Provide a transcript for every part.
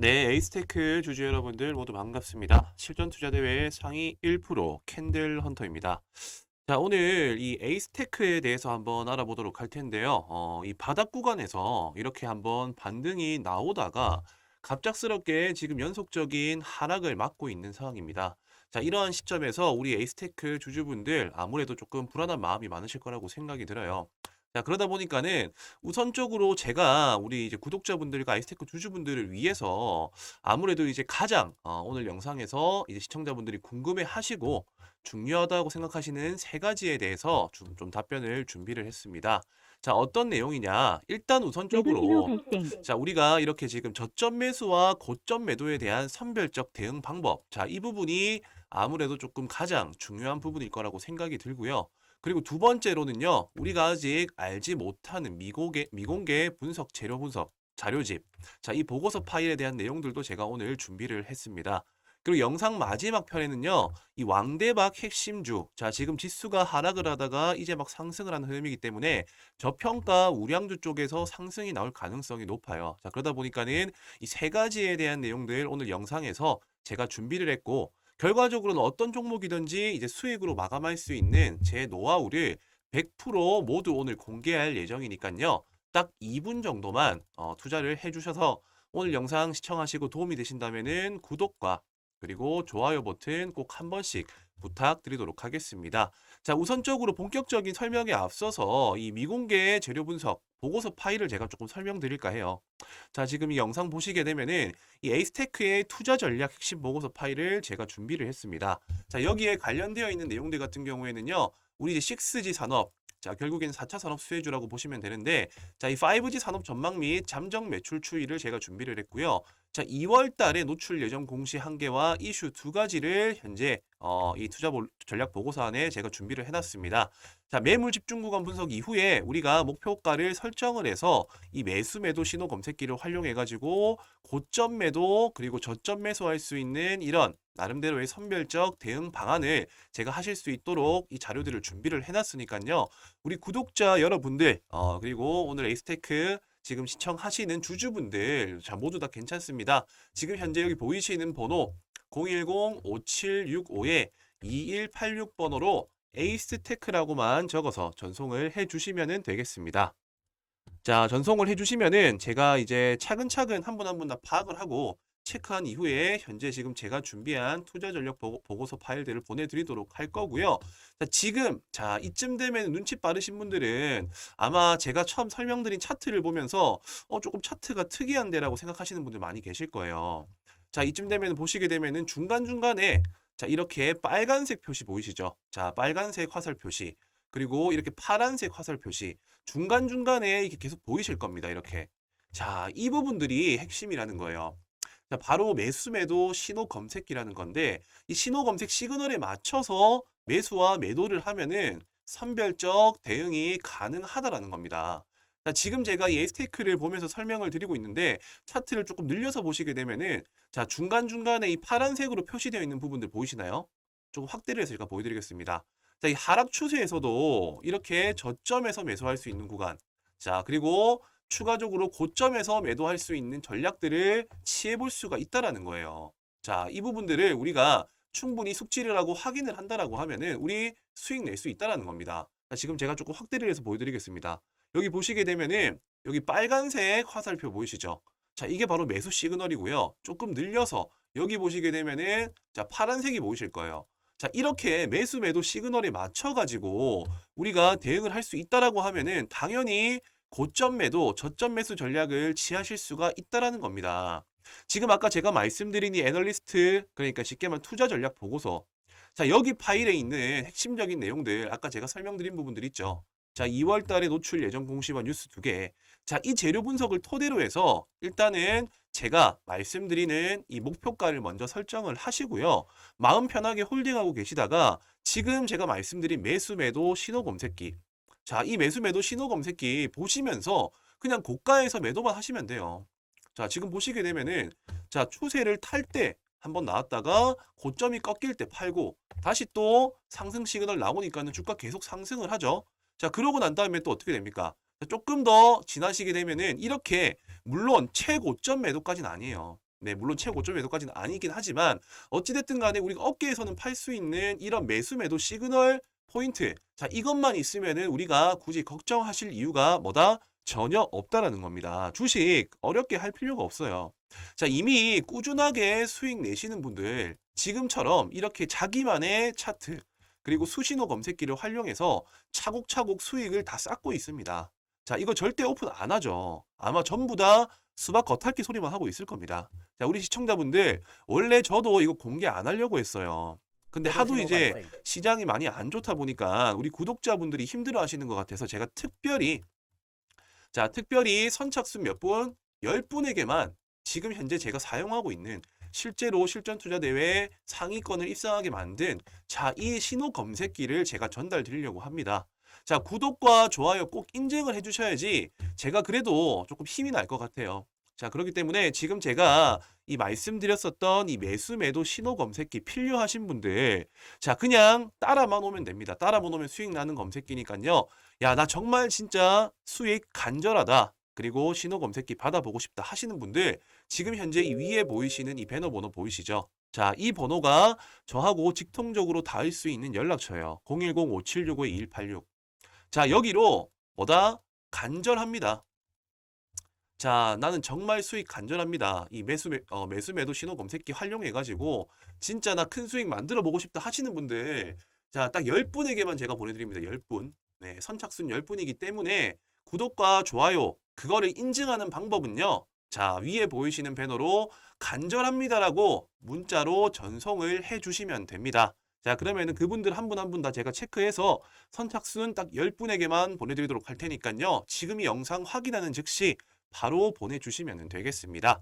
네, 에이스테크 주주 여러분들 모두 반갑습니다. 실전 투자 대회 상위 1% 캔들 헌터입니다. 자, 오늘 이 에이스테크에 대해서 한번 알아보도록 할 텐데요. 어, 이 바닥 구간에서 이렇게 한번 반등이 나오다가 갑작스럽게 지금 연속적인 하락을 맞고 있는 상황입니다. 자, 이러한 시점에서 우리 에이스테크 주주분들 아무래도 조금 불안한 마음이 많으실 거라고 생각이 들어요. 자, 그러다 보니까는 우선적으로 제가 우리 이제 구독자분들과 아이스테크 주주분들을 위해서 아무래도 이제 가장 어, 오늘 영상에서 이제 시청자분들이 궁금해 하시고 중요하다고 생각하시는 세 가지에 대해서 좀, 좀 답변을 준비를 했습니다. 자, 어떤 내용이냐? 일단 우선적으로. 자, 우리가 이렇게 지금 저점 매수와 고점 매도에 대한 선별적 대응 방법. 자, 이 부분이 아무래도 조금 가장 중요한 부분일 거라고 생각이 들고요. 그리고 두 번째로는요, 우리가 아직 알지 못하는 미공개, 미공개 분석 재료 분석 자료집. 자, 이 보고서 파일에 대한 내용들도 제가 오늘 준비를 했습니다. 그리고 영상 마지막 편에는요, 이 왕대박 핵심주. 자, 지금 지수가 하락을 하다가 이제 막 상승을 하는 흐름이기 때문에 저평가 우량주 쪽에서 상승이 나올 가능성이 높아요. 자, 그러다 보니까는 이 세 가지에 대한 내용들 오늘 영상에서 제가 준비를 했고, 결과적으로는 어떤 종목이든지 이제 수익으로 마감할 수 있는 제 노하우를 100% 모두 오늘 공개할 예정이니까요. 딱 2분 정도만 어, 투자를 해주셔서 오늘 영상 시청하시고 도움이 되신다면은 구독과 그리고 좋아요 버튼 꼭 한 번씩 부탁드리도록 하겠습니다. 자, 우선적으로 본격적인 설명에 앞서서 이 미공개 재료 분석 보고서 파일을 제가 조금 설명드릴까 해요. 자, 지금 이 영상 보시게 되면은 이 에이스테크의 투자 전략 핵심 보고서 파일을 제가 준비를 했습니다. 자, 여기에 관련되어 있는 내용들 같은 경우에는요. 우리 이제 6G 산업 자, 결국엔 4차 산업 수혜주라고 보시면 되는데 자, 이 5G 산업 전망 및 잠정 매출 추이를 제가 준비를 했고요. 자, 2월 달에 노출 예정 공시 한 개와 이슈 두 가지를 현재 어, 이 투자 볼- 전략 보고서 안에 제가 준비를 해놨습니다. 자, 매물 집중 구간 분석 이후에 우리가 목표가를 설정을 해서 이 매수 매도 신호 검색기를 활용해 가지고 고점 매도 그리고 저점 매수할 수 있는 이런 나름대로의 선별적 대응 방안을 제가 하실 수 있도록 이 자료들을 준비를 해놨으니까요. 우리 구독자 여러분들 어, 그리고 오늘 에이스테크 지금 시청하시는 주주분들 자 모두 다 괜찮습니다. 지금 현재 여기 보이시는 번호 010-5765에 2186번호로 에이스테크라고만 적어서 전송을 해주시면 되겠습니다. 자, 전송을 해주시면은 제가 이제 차근차근 한 분 한 분 다 파악을 하고 체크한 이후에 현재 지금 제가 준비한 투자 전략 보고, 보고 서 파일들을 보내드리도록 할 거고요. 자, 지금 자 이쯤 되면 눈치 빠르신 분들은 아마 제가 처음 설명드린 차트를 보면서 어 조금 차트가 특이한데라고 생각하시는 분들 많이 계실 거예요. 자, 이쯤 되면 보시게 되면은 중간 중간에 자, 이렇게 빨간색 표시 보이시죠? 자, 빨간색 화살 표시. 그리고 이렇게 파란색 화살 표시. 중간 중간에 이렇게 계속 보이실 겁니다. 이렇게. 자, 이 부분들이 핵심이라는 거예요. 자, 바로 매수 매도 신호 검색기라는 건데 이 신호 검색 시그널에 맞춰서 매수와 매도를 하면은 선별적 대응이 가능하다라는 겁니다. 자, 지금 제가 이 에스테이크를 보면서 설명을 드리고 있는데 차트를 조금 늘려서 보시게 되면은 자, 중간중간에 이 파란색으로 표시되어 있는 부분들 보이시나요? 조금 확대를 해서 제가 보여드리겠습니다. 자, 이 하락 추세에서도 이렇게 저점에서 매수할 수 있는 구간. 자, 그리고 추가적으로 고점에서 매도할 수 있는 전략들을 취해 볼 수가 있다라는 거예요. 자, 이 부분들을 우리가 충분히 숙지를 하고 확인을 한다라고 하면은 우리 수익 낼 수 있다라는 겁니다. 자, 지금 제가 조금 확대를 해서 보여드리겠습니다. 여기 보시게 되면은 여기 빨간색 화살표 보이시죠? 자, 이게 바로 매수 시그널이고요. 조금 늘려서 여기 보시게 되면은 자, 파란색이 보이실 거예요. 자, 이렇게 매수 매도 시그널에 맞춰 가지고 우리가 대응을 할 수 있다라고 하면은 당연히 고점 매도, 저점 매수 전략을 취하실 수가 있다라는 겁니다. 지금 아까 제가 말씀드린 이 애널리스트, 그러니까 쉽게 말하면 투자 전략 보고서. 자, 여기 파일에 있는 핵심적인 내용들, 아까 제가 설명드린 부분들 있죠. 자, 2월 달에 노출 예정 공시와 뉴스 두 개. 자, 이 재료 분석을 토대로 해서 일단은 제가 말씀드리는 이 목표가를 먼저 설정을 하시고요. 마음 편하게 홀딩하고 계시다가 지금 제가 말씀드린 매수 매도 신호 검색기. 자, 이 매수 매도 신호 검색기 보시면서 그냥 고가에서 매도만 하시면 돼요. 자, 지금 보시게 되면은 자, 추세를 탈 때 한번 나왔다가 고점이 꺾일 때 팔고 다시 또 상승 시그널 나오니까는 주가 계속 상승을 하죠. 자, 그러고 난 다음에 또 어떻게 됩니까? 자, 조금 더 지나시게 되면은 이렇게 물론 최고점 매도까지는 아니에요. 네, 물론 최고점 매도까지는 아니긴 하지만 어찌됐든 간에 우리가 업계에서는 팔 수 있는 이런 매수 매도 시그널 포인트. 자, 이것만 있으면은 우리가 굳이 걱정하실 이유가 뭐다? 전혀 없다라는 겁니다. 주식 어렵게 할 필요가 없어요. 자, 이미 꾸준하게 수익 내시는 분들 지금처럼 이렇게 자기만의 차트 그리고 수신호 검색기를 활용해서 차곡차곡 수익을 다 쌓고 있습니다. 자, 이거 절대 오픈 안 하죠. 아마 전부 다 수박 겉핥기 소리만 하고 있을 겁니다. 자, 우리 시청자분들 원래 저도 이거 공개 안 하려고 했어요. 근데 하도 이제 시장이 많이 안 좋다 보니까 우리 구독자분들이 힘들어 하시는 것 같아서 제가 특별히 자, 특별히 선착순 몇 분? 10분에게만 지금 현재 제가 사용하고 있는 실제로 실전 투자 대회 상위권을 입상하게 만든 자, 이 신호 검색기를 제가 전달 드리려고 합니다. 자, 구독과 좋아요 꼭 인증을 해 주셔야지 제가 그래도 조금 힘이 날 것 같아요. 자, 그렇기 때문에 지금 제가 이 말씀드렸었던 이 매수 매도 신호 검색기 필요하신 분들 자, 그냥 따라만 오면 됩니다. 따라만 오면 수익 나는 검색기니까요. 야, 나 정말 진짜 수익 간절하다. 그리고 신호 검색기 받아보고 싶다 하시는 분들 지금 현재 이 위에 보이시는 이 배너 번호 보이시죠? 자, 이 번호가 저하고 직통적으로 닿을 수 있는 연락처예요. 010-5765-2186. 자, 여기로 뭐다? 간절합니다. 자, 나는 정말 수익 간절합니다. 이 매수, 매, 어, 매수 매도 신호 검색기 활용해가지고 진짜 나 큰 수익 만들어 보고 싶다 하시는 분들 자, 딱 10분에게만 제가 보내드립니다. 10분. 네, 선착순 10분이기 때문에 구독과 좋아요 그거를 인증하는 방법은요. 자, 위에 보이시는 배너로 간절합니다라고 문자로 전송을 해 주시면 됩니다. 자, 그러면은 그분들 한 분 한 분 다 제가 체크해서 선착순 딱 10분에게만 보내드리도록 할 테니까요. 지금 이 영상 확인하는 즉시 바로 보내주시면 되겠습니다.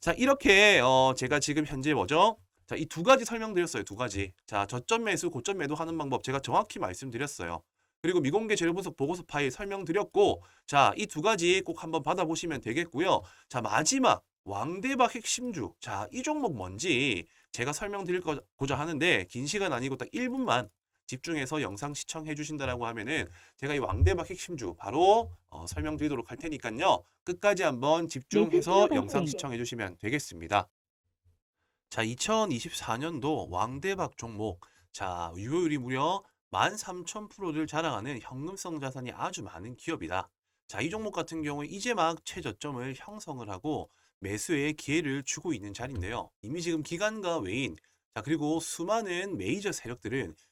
자, 이렇게 어, 제가 지금 현재 뭐죠? 자, 이 두 가지 설명드렸어요. 두 가지. 자, 저점 매수, 고점 매도 하는 방법 제가 정확히 말씀드렸어요. 그리고 미공개 재료 분석 보고서 파일 설명드렸고, 자, 이 두 가지 꼭 한번 받아보시면 되겠고요. 자, 마지막 왕대박 핵심주. 자, 이 종목 뭔지 제가 설명드리고자 하는데 긴 시간 아니고 딱 1분만 집중해서 영상 시청해 주신다라고 하면은 제가 이 왕대박 핵심주 바로 어, 설명드리도록 할 테니까요. 끝까지 한번 집중해서 영상 시청해 주시면 되겠습니다. 자, 2024년도 왕대박 종목. 자, 유효율이 무려 13,000%를 자랑하는 현금성 자산이 아주 많은 기업이다. 자, 이 종목 같은 경우에 이제 막 최저점을 형성을 하고 매수의 기회를 주고 있는 자리인데요. 이미 지금 기관과 외인, 자, 그리고 수많은 메이저 세력들은